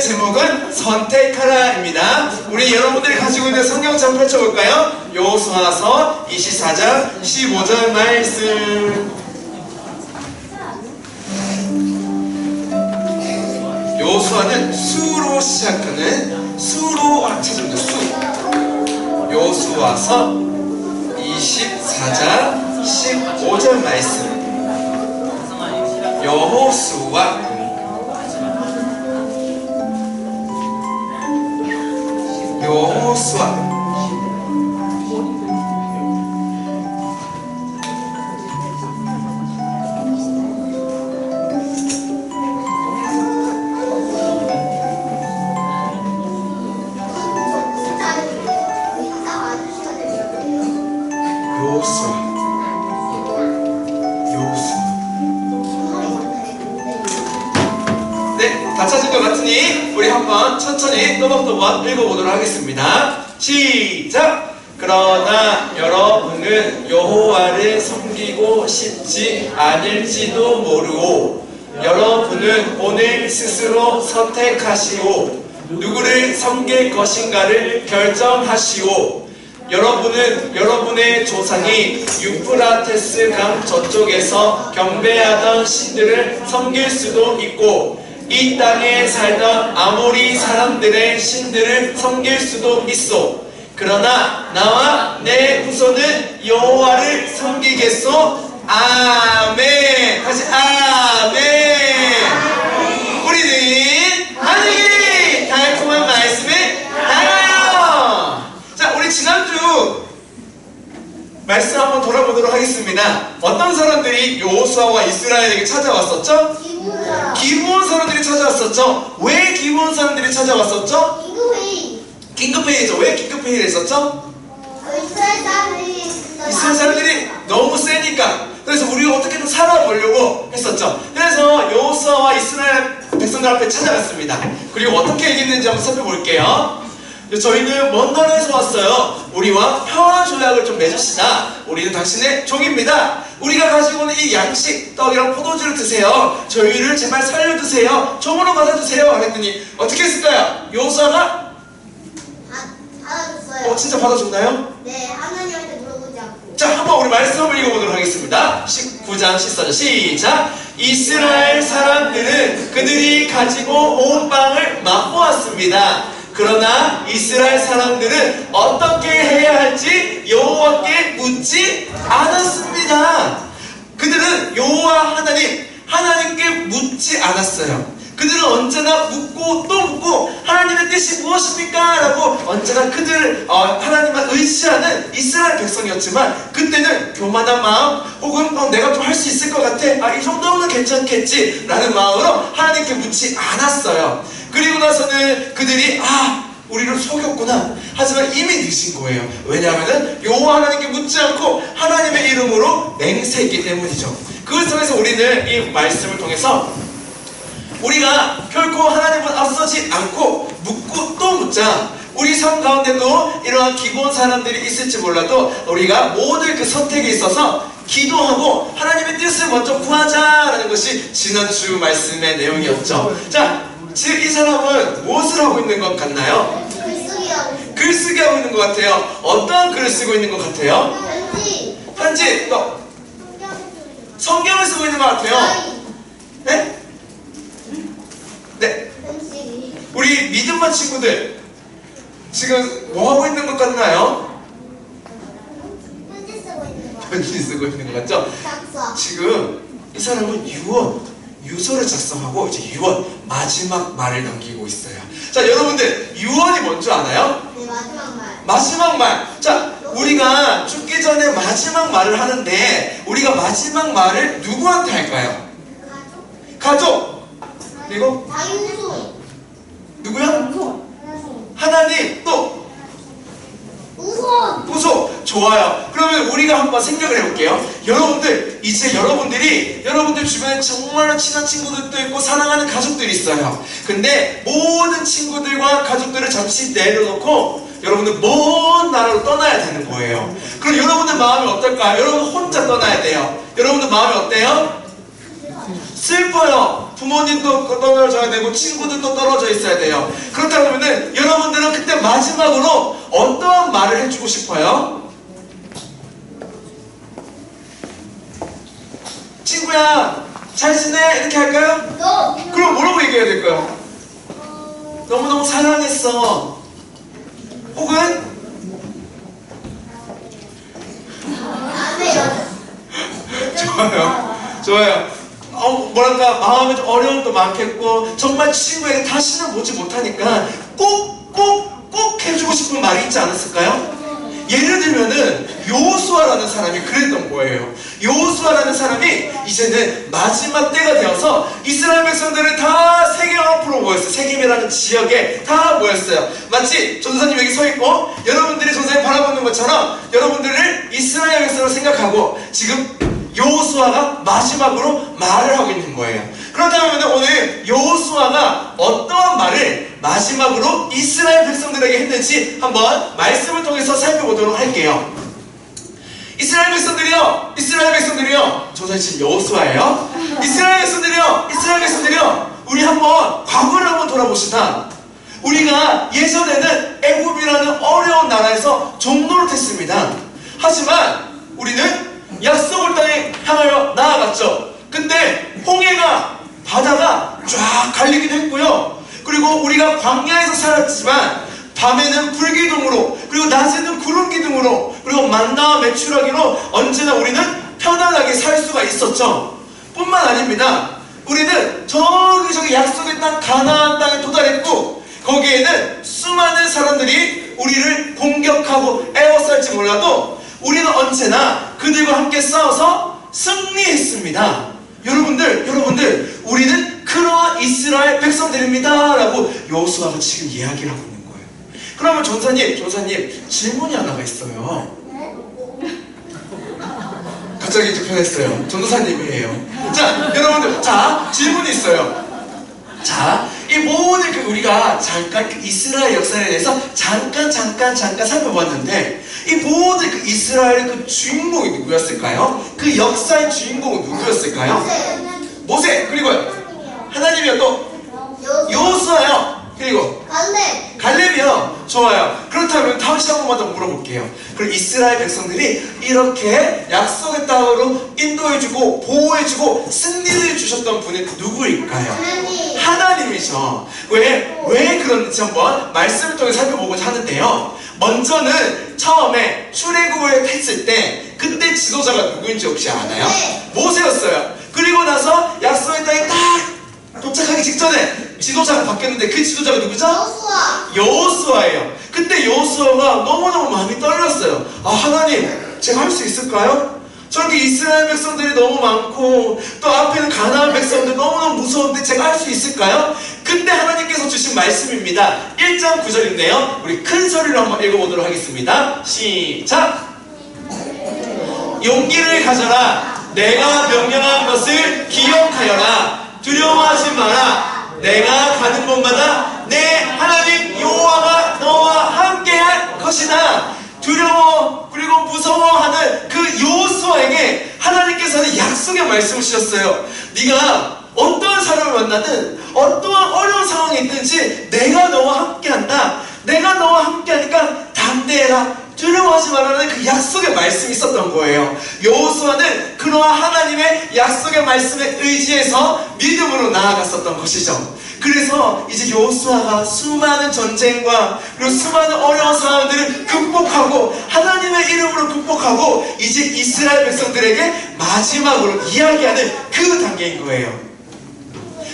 제목은 선택하라입니다. 우리 여러분들이 가지고 있는 성경장 펼쳐볼까요? 요수아서 24장 15절 말씀. 요수아는 수로 시작하는 수로 합쳐집니다. 수. 요수아서 24장 15절 말씀. 여호수아 같으니 우리 한번 천천히 또박또박 읽어보도록 하겠습니다. 시작! 그러나 여러분은 여호와를 섬기고 싶지 않을지도 모르고 여러분은 오늘 스스로 선택하시오 누구를 섬길 것인가를 결정하시오 여러분은 여러분의 조상이 유프라테스 강 저쪽에서 경배하던 신들을 섬길 수도 있고 이 땅에 살던 아모리 사람들의 신들을 섬길 수도 있어. 그러나 나와 내 후손은 여호와를 섬기겠소. 아멘. 다시 아멘. 우리는 하늘이 달콤한 말씀을 알아요. 자, 우리 지난주 말씀 한번 돌아보도록 하겠습니다. 어떤 사람들이 요호수아와 이스라엘에게 찾아왔었죠? 사람들이 찾아왔었죠? 왜 기부온 사람들이 찾아왔었죠? 긴급회의죠. 왜 긴급회의를 했었죠? 이스라엘 사람들이 너무 세니까 그래서 우리가 어떻게든 살아보려고 했었죠. 그래서 여호수아와 이스라엘 백성들 앞에 찾아갔습니다. 그리고 어떻게 얘기했는지 한번 살펴볼게요. 저희는 먼 나라에서 왔어요. 우리와 평화 조약을 좀 맺읍시다. 우리는 당신의 종입니다. 우리가 가지고 있는 이 양식, 떡이랑 포도주를 드세요. 저희를 제발 살려주세요. 종으로 받아주세요. 그랬더니 어떻게 했을까요? 여호수아가 어 진짜 받아줬나요? 네, 하나님한테 물어보지 않고. 자, 한번 우리 말씀 한번 읽어보도록 하겠습니다. 19장 14절 시작. 이스라엘 사람들은 그들이 가지고 온 빵을 맛보았습니다. 그러나 이스라엘 사람들은 어떻게 해야 할지 여호와께 묻지 않았습니다. 그들은 여호와 하나님, 하나님께 묻지 않았어요. 그들은 언제나 묻고 또 묻고 하나님의 뜻이 무엇입니까? 라고 언제나 그들 어, 하나님만 의지하는 이스라엘 백성이었지만 그때는 교만한 마음 혹은 어, 내가 좀 할 수 있을 것 같아 아, 이 정도면 괜찮겠지 라는 마음으로 하나님께 묻지 않았어요 그리고 나서는 그들이 아 우리를 속였구나 하지만 이미 늦은 거예요 왜냐하면 여호와 하나님께 묻지 않고 하나님의 이름으로 맹세했기 때문이죠 그걸 통해서 우리는 이 말씀을 통해서 우리가 결코 하나님을 앞서지 않고 묻고 또 묻자. 우리 삶 가운데도 이러한 기본 사람들이 있을지 몰라도 우리가 모든 그 선택에 있어서 기도하고 하나님의 뜻을 먼저 구하자라는 것이 지난주 말씀의 내용이었죠. 자, 지금 이 사람은 무엇을 하고 있는 것 같나요? 글쓰기 하고. 글 쓰기 하고 있는 것 같아요. 어떤 글을 쓰고 있는 것 같아요? 편지. 편지, 또 성경을 쓰고 있는 것 같아요. 네? 네. 우리 믿음만 친구들 지금 뭐 하고 있는 것 같나요? 편지 쓰고 있는 것 같죠? 지금 이 사람은 유언, 유서를 작성하고 이제 유언 마지막 말을 남기고 있어요. 자, 여러분들 유언이 뭔지 아나요? 네, 마지막 말. 마지막 말. 자, 우리가 죽기 전에 마지막 말을 하는데 우리가 마지막 말을 누구한테 할까요? 가족. 가족. 그리고 후손. 누구야? 하나님 또 우손. 부소 좋아요. 그러면 우리가 한번 생각을 해볼게요. 여러분들 이제 여러분들이 여러분들 주변에 정말 친한 친구들도 있고 사랑하는 가족들이 있어요. 근데 모든 친구들과 가족들을 잠시 내려놓고 여러분들 먼 나라로 떠나야 되는 거예요. 그럼 여러분들 마음이 어떨까요? 여러분 혼자 떠나야 돼요. 여러분들 마음이 어때요? 슬퍼요. 부모님도 떨어져야 되고 친구들도 떨어져 있어야 돼요. 그렇다 보면은 여러분들은 그때 마지막으로 어떠한 말을 해주고 싶어요? 친구야 잘 지내 이렇게 할까요? 너. 그럼 뭐라고 얘기해야 될까요? 어, 너무너무 사랑했어. 혹은 안 해요. 좋아요. 좋아요. 어, 뭐랄까 마음에 좀 어려움도 많겠고 정말 친구에게 다시는 보지 못하니까 꼭 꼭 꼭 해주고 싶은 말이 있지 않았을까요? 예를 들면은 요수아라는 사람이 그랬던 거예요. 요수아라는 사람이 이제는 마지막 때가 되어서 이스라엘 백성들을 다 세겜 앞으로 모였어요. 세겜이라는 지역에 다 모였어요. 마치 전사님 여기 서 있고 여러분들이 전사님 바라보는 것처럼 여러분들을 이스라엘 백성으로 생각하고 지금 요수아가 마지막으로 말을 하고 있는 거예요. 그렇다면 오늘 요수아가 어떠한 말을 마지막으로 이스라엘 백성들에게 했는지 한번 말씀을 통해서 살펴보도록 할게요. 이스라엘 백성들이요, 이스라엘 백성들이요. 조선 지금 여호수아예요. 이스라엘 백성들이요, 이스라엘 백성들이요. 우리 한번 과거를 한번 돌아봅시다. 우리가 예전에는 애굽이라는 어려운 나라에서 종노릇했습니다. 하지만 우리는 약속을 땅에 향하여 나아갔죠. 근데 홍해가 바다가 쫙 갈리기도 했고요. 그리고 우리가 광야에서 살았지만 밤에는 불기둥으로 그리고 낮에는 구름기둥으로 그리고 만나와 매출하기로 언제나 우리는 편안하게 살 수가 있었죠. 뿐만 아닙니다. 우리는 저기 저기 약속의 땅 가나안 땅에 도달했고 거기에는 수많은 사람들이 우리를 공격하고 에워쌀지 몰라도 우리는 언제나 그들과 함께 싸워서 승리했습니다. 여러분들, 여러분들, 우리는 그러한 이스라엘 백성들입니다 라고 여호수아가 지금 이야기를 하고 있는 거예요. 그러면 전사님, 전사님 질문이 하나가 있어요. 갑자기 이제 변했어요. 전도사님이에요. 자, 여러분들, 자 질문이 있어요. 자, 이 모든 그 우리가 잠깐 그 이스라엘 역사에 대해서 잠깐 잠깐 잠깐 살펴봤는데 이 모든 그 이스라엘의 그 주인공이 누구였을까요? 그 역사의 주인공은 누구였을까요? 모세 그리고요 하나님이요 또 여호수아요 그리고 갈래. 갈렙이요 좋아요 그렇다면 다시 한 번만 더 물어볼게요 그럼 이스라엘 백성들이 이렇게 약속의 땅으로 인도해주고 보호해주고 승리를 주셨던 분은 누구일까요? 하나님. 하나님이죠. 왜, 왜 그런지 한번 말씀을 통해 살펴보고자 하는데요. 먼저는 처음에 출애굽을 했을 때 그때 지도자가 누구인지 혹시 아나요? 네. 모세였어요. 그리고 나서 약속의 땅에 딱 도착하기 직전에 지도자가 바뀌었는데 그 지도자가 누구죠? 여호수아예요. 그때 여호수아가 너무너무 마음이 떨렸어요. 아 하나님, 제가 할 수 있을까요? 저렇게 이스라엘 백성들이 너무 많고 또 앞에는 가나안 백성들 너무너무 무서운데 제가 할 수 있을까요? 그때 하나님께서 주신 말씀입니다. 1장 9절인데요. 우리 큰 소리로 한번 읽어보도록 하겠습니다. 시작! 용기를 가져라. 내가 명령한 것을 기억하여라. 두려워하지 마라. 내가 가는 곳마다 내 하나님 여호와가 너와 함께할 것이다. 두려워 그리고 무서워하는 그 여호수아에게 하나님께서는 약속의 말씀을 주셨어요. 네가 어떠한 사람을 만나든 어떠한 어려운 상황이 있든지 내가 너와 함께한다. 내가 너와 함께하니까 담대해라. 두려워하지 말라는 그 약속의 말씀이 있었던 거예요. 여호수아는 그러한 하나님의 약속의 말씀에 의지해서 믿음으로 나아갔었던 것이죠. 그래서 이제 여호수아가 수많은 전쟁과 그리고 수많은 어려운 상황들을 극복하고 하나님의 이름으로 극복하고 이제 이스라엘 백성들에게 마지막으로 이야기하는 그 단계인 거예요.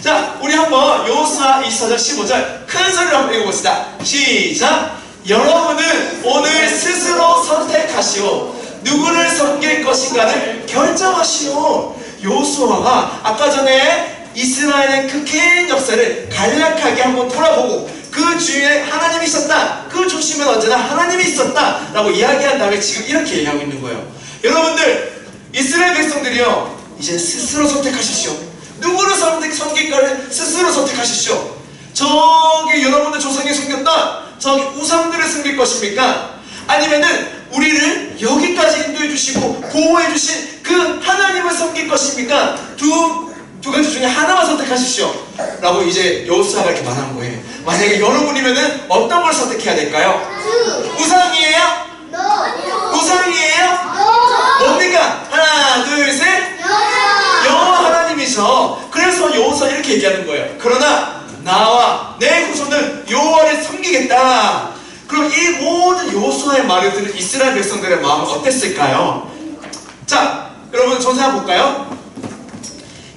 자, 우리 한번 여호수아 24장 15절 큰 소리로 한번 읽어봅시다. 시작. 여러분은 오늘 스스로 선택하시오. 누구를 섬길 것인가를 결정하시오. 여호수아가 아까 전에 이스라엘의 그 긴 역사를 간략하게 한번 돌아보고 그 주위에 하나님이 있었다. 그 중심엔 언제나 하나님이 있었다. 라고 이야기한 다음에 지금 이렇게 얘기하고 있는 거예요. 여러분들, 이스라엘 백성들이요. 이제 스스로 선택하십시오. 누구를 섬- 섬길까를 스스로 선택하십시오. 저기 여러분들 조상이 숨겼던 저기 우상들을 섬길 것입니까? 아니면은 우리를 여기까지 인도해 주시고 보호해 주신 그 하나님을 섬길 것입니까? 두, 두 가지 중에 하나만 선택하십시오. 라고 이제 여호수아가 이렇게 말한 거예요. 만약에 여러분이면은 어떤 걸 선택해야 될까요? 주. 우상이에요? 너. 우상이에요? 너. 뭡니까? 하나, 둘, 셋. 여호와 하나님이셔. 그래서 여호수아 이렇게 얘기하는 거예요. 그러나 나와 섬기겠다. 그럼 이 모든 여호수아의 말을 들은 이스라엘 백성들의 마음은 어땠을까요? 자, 여러분 전사 볼까요?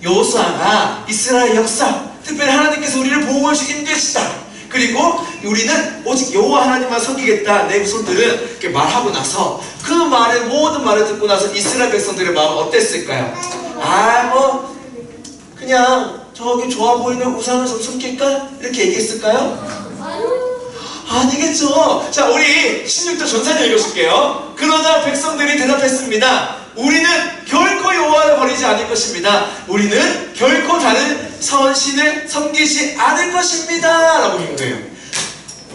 여호수아가 이스라엘 역사, 특별히 하나님께서 우리를 주신 인도해주시다. 그리고 우리는 오직 여호와 하나님만 섬기겠다. 내 후손들은 이렇게 말하고 나서 그 말을 모든 말을 듣고 나서 이스라엘 백성들의 마음은 어땠을까요? 아, 뭐 그냥 저기 좋아 보이는 우상을 좀 숨길까? 이렇게 얘기했을까요? 아니겠죠. 자, 우리 16절 전사를 읽어줄게요. 그러자 백성들이 대답했습니다. 우리는 결코 여호와를 버리지 않을 것입니다. 우리는 결코 다른 선신을 섬기지 않을 것입니다. 라고 한 거예요.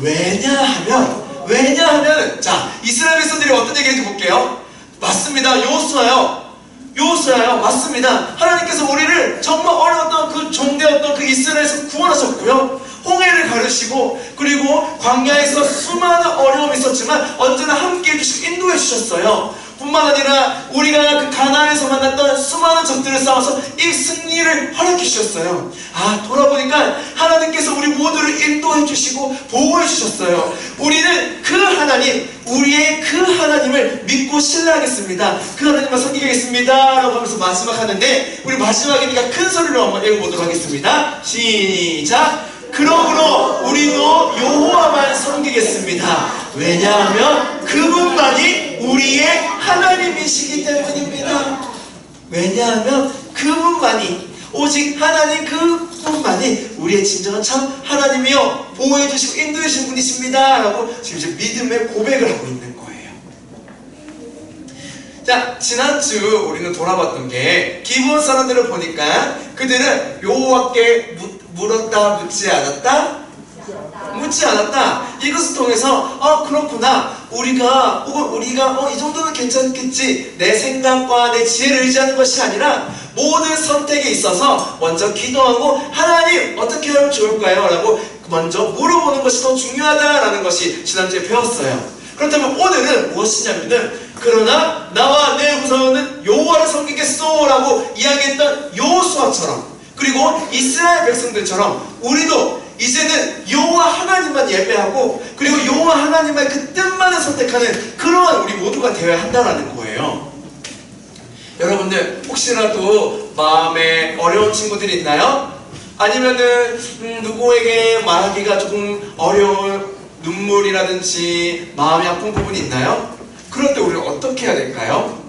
왜냐하면, 왜냐하면, 자, 이스라엘 백성들이 어떤 얘기인지 볼게요. 맞습니다. 요수아요. 요수아요. 맞습니다. 하나님께서 우리를 정말 어려웠던 그 종되었던 그 이스라엘에서 구원하셨고요. 홍해를 가르시고 그리고 광야에서 수많은 어려움이 있었지만 언제나 함께 해주시고 인도해 주셨어요. 뿐만 아니라 우리가 그 가나안에서 만났던 수많은 적들을 싸워서 이 승리를 허락해 주셨어요. 아 돌아보니까 하나님께서 우리 모두를 인도해 주시고 보호해 주셨어요. 우리는 그 하나님, 우리의 그 하나님을 믿고 신뢰하겠습니다. 그 하나님만 섬기겠습니다 라고 하면서 마지막 하는데 우리 마지막이니까 큰 소리로 한번 읽어보도록 하겠습니다. 시작. 그러므로 우리도 여호와만 섬기겠습니다. 왜냐하면 그분만이 우리의 하나님이시기 때문입니다. 왜냐하면 그분만이 오직 하나님 그분만이 우리의 진정한 참 하나님이요 보호해 주시고 인도해 주신 분이십니다 라고 지금 이제 믿음의 고백을 하고 있는 거예요. 자 지난주 우리는 돌아봤던 게 기본 사람들을 보니까 그들은 여호와께 묻- 물었다 묻지 않았다 묻지 않았다. 이것을 통해서 아 그렇구나. 우리가 혹은 우리가 어 이 정도는 괜찮겠지. 내 생각과 내 지혜를 의지하는 것이 아니라 모든 선택에 있어서 먼저 기도하고 하나님 어떻게 하면 좋을까요? 라고 먼저 물어보는 것이 더 중요하다라는 것이 지난주에 배웠어요. 그렇다면 오늘은 무엇이냐면은 그러나 나와 내 후손은 여호와를 섬기겠소라고 이야기했던 여호수아처럼 그리고 이스라엘 백성들처럼 우리도 이제는 여호와 하나님만 예배하고 그리고 여호와 하나님만 그 뜻만을 선택하는 그러한 우리 모두가 되어야 한다라는 거예요. 여러분들 혹시라도 마음에 어려운 친구들이 있나요? 아니면은 음, 누구에게 말하기가 조금 어려운 눈물이라든지 마음이 아픈 부분이 있나요? 그럴 때 우리는 어떻게 해야 될까요?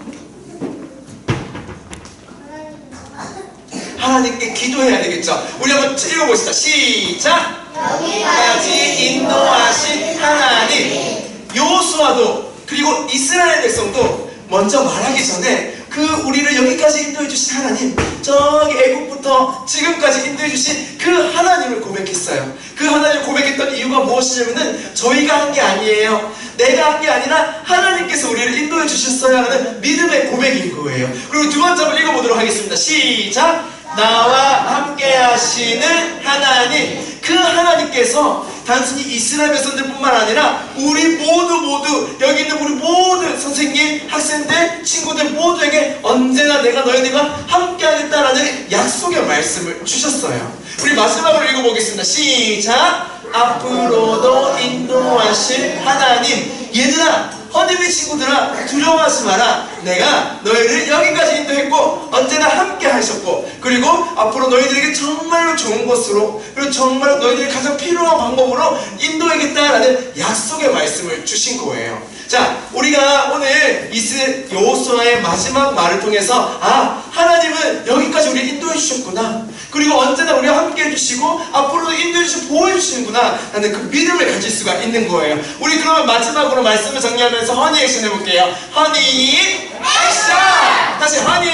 하나님께 기도해야 되겠죠. 우리 한번 읽어보시다. 시작. 까지 인도하신 하나님 요수아도 그리고 이스라엘 백성도 먼저 말하기 전에 그 우리를 여기까지 인도해 주신 하나님 저기 애국부터 지금까지 인도해 주신 그 하나님을 고백했어요 그 하나님을 고백했던 이유가 무엇이냐면은 저희가 한 게 아니에요 내가 한 게 아니라 하나님께서 우리를 인도해 주셨어요 하는 믿음의 고백인 거예요 그리고 두 번째 한번 읽어보도록 하겠습니다 시작 나와 함께 하시는 하나님 그 하나님께서 단순히 이스라엘 백성들뿐만 아니라 우리 모두 모두 여기 있는 우리 모든 선생님, 학생들, 친구들 모두에게 언제나 내가 너희들과 함께 하겠다라는 약속의 말씀을 주셨어요. 우리 마지막으로 읽어보겠습니다. 시작! 앞으로도 인도하실 하나님 얘들아 허니비 친구들아 두려워하지 마라 내가 너희를 여기까지 인도했고 언제나 함께 하셨고 그리고 앞으로 너희들에게 정말로 좋은 곳으로 그리고 정말 너희들이 가장 필요한 방법으로 인도하겠다라는 약속의 말씀을 주신 거예요. 자 우리가 오늘 이스 여호수아의 마지막 말을 통해서 아 하나님은 여기까지 우리 인도해 주셨구나. 그리고 언제나 우리와 함께 해주시고 앞으로도 인도해 주시고 보호해 주시는구나. 라는 그 믿음을 가질 수가 있는 거예요. 우리 그러면 마지막으로 말씀을 정리하면서 허니 액션 해볼게요. 허니 액션! 다시 허니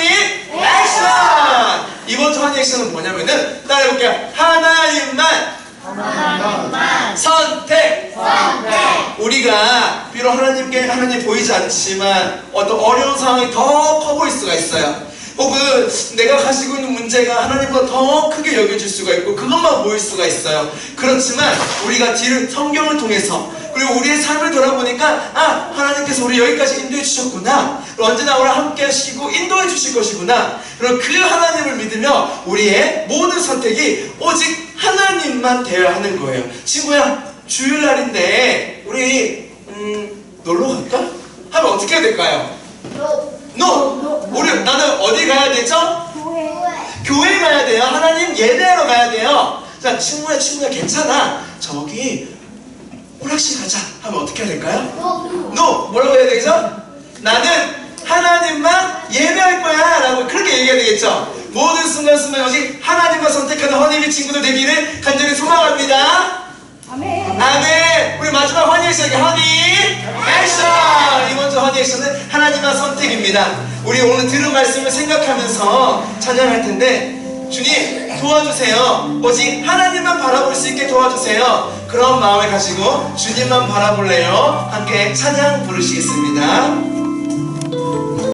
액션! 이번 주 허니 액션은 뭐냐면은 따라해볼게요. 하나님만 선택! 우리가 비록 하나님께 하나님 보이지 않지만 어떤 어려운 상황이 더 커 보일 수가 있어요. 혹은 내가 가지고 있는 문제가 하나님보다 더 크게 여겨질 수가 있고 그것만 보일 수가 있어요. 그렇지만 우리가 뒤를 성경을 통해서 그리고 우리의 삶을 돌아보니까 아 하나님께서 우리 여기까지 인도해 주셨구나. 언제나 우리 함께 하시고 인도해 주실 것이구나. 그리고 그 하나님을 믿으며 우리의 모든 선택이 오직 하나님만 되어야 하는 거예요. 친구야 주일날인데 우리 음, 놀러 갈까? 하면 어떻게 해야 될까요? No! 우리 나는 어디 가야 되죠? 교회 가야 돼요. 하나님 예배하러 가야 돼요. 자, 친구야, 친구야, 괜찮아. 저기 오락실 가자. 하면 어떻게 해야 될까요? No! 뭐라고 해야 되죠? 나는 하나님만 예배할 거야. 라고 그렇게 얘기해야 되겠죠? 모든 순간순간 오직 하나님만 선택하는 허니비 친구들 되기를 간절히 소망합니다. 아멘. 우리 마지막 액션에게 허니 액션. 이번 주 허니 액션은 하나님만 선택입니다. 우리 오늘 들은 말씀을 생각하면서 찬양할 텐데 주님 도와주세요. 오직 하나님만 바라볼 수 있게 도와주세요. 그런 마음을 가지고 주님만 바라볼래요. 함께 찬양 부르시겠습니다.